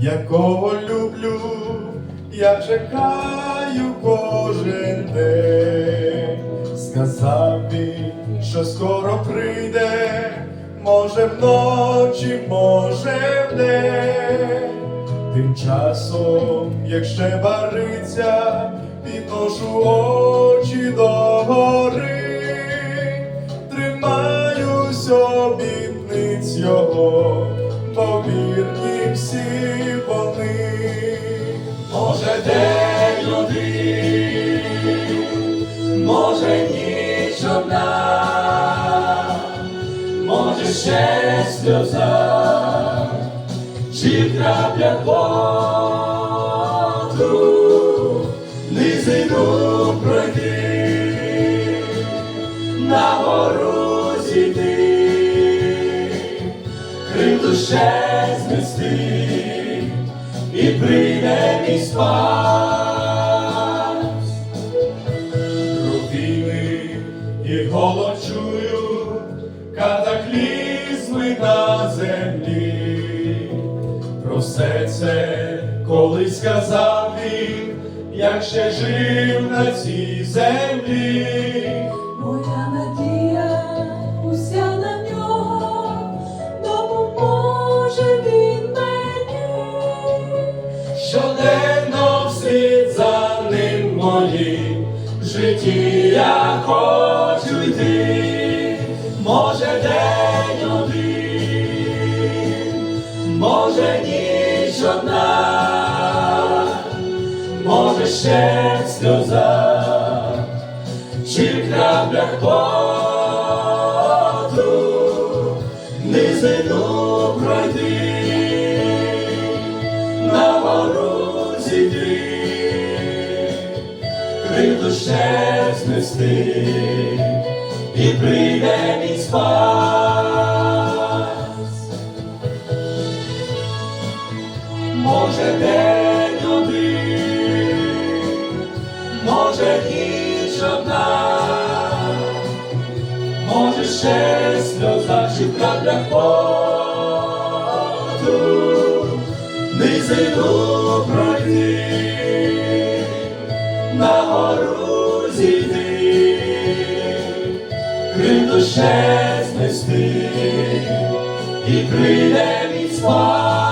якого люблю, я чекаю кожен день. Сказав він, що скоро прийде, може вночі, може вдень. Тим часом, як ще бариться, підношу очі до гори, тримаюсь обітниць його, повірні всі вони. Може, день один, може ніч може ще сльоза чи крапля поту, низину душе знести, і прийде мій спас. Руїни і голод катаклізми на землі. Про все це колись сказав він, як ще жив на цій землі. Моя надія Щоденно вслід за ним моїм в житті. Я хочу йти, може день один, може ніч одна, може ще сльоза, чи в краплях поту ще знести, і прийде мій спас. Може день один, може ніч одна, може ще сльоза чи в краплях поту, низину пройти, на гору зійти, кривду душе знести, і прийде мій спас.